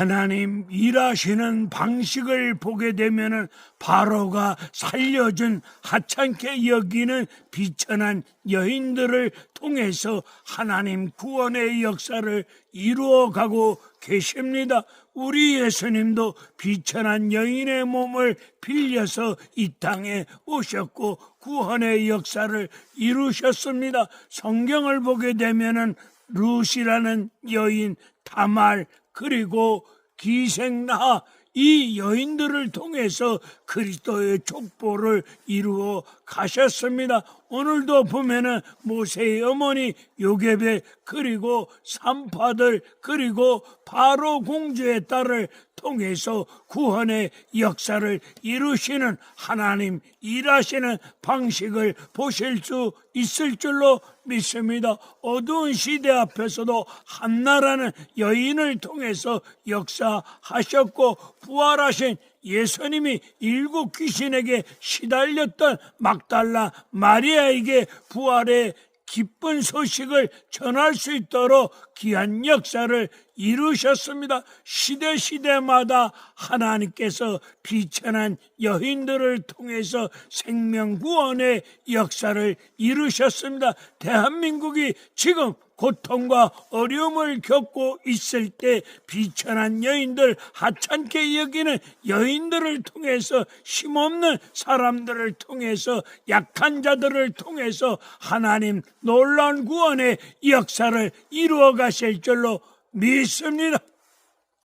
하나님 일하시는 방식을 보게 되면은 바로가 살려준 하찮게 여기는 비천한 여인들을 통해서 하나님 구원의 역사를 이루어가고 계십니다. 우리 예수님도 비천한 여인의 몸을 빌려서 이 땅에 오셨고 구원의 역사를 이루셨습니다. 성경을 보게 되면은 루시라는 여인, 다말, 그리고 기생나 이 여인들을 통해서 그리스도의 족보를 이루어 가셨습니다. 오늘도 보면은 모세의 어머니 요게베 그리고 삼파들 그리고 바로 공주의 딸을 통해서 구원의 역사를 이루시는 하나님 일하시는 방식을 보실 수 있을 줄로 믿습니다. 어두운 시대 앞에서도 한나라는 여인을 통해서 역사하셨고 부활하신 예수님이 일곱 귀신에게 시달렸던 막달라 마리아에게 부활의 기쁜 소식을 전할 수 있도록 귀한 역사를 이루셨습니다. 시대 시대마다 하나님께서 비천한 여인들을 통해서 생명 구원의 역사를 이루셨습니다. 대한민국이 지금 고통과 어려움을 겪고 있을 때 비천한 여인들, 하찮게 여기는 여인들을 통해서 힘없는 사람들을 통해서 약한 자들을 통해서 하나님 놀라운 구원의 역사를 이루어 가실 줄로 믿습니다.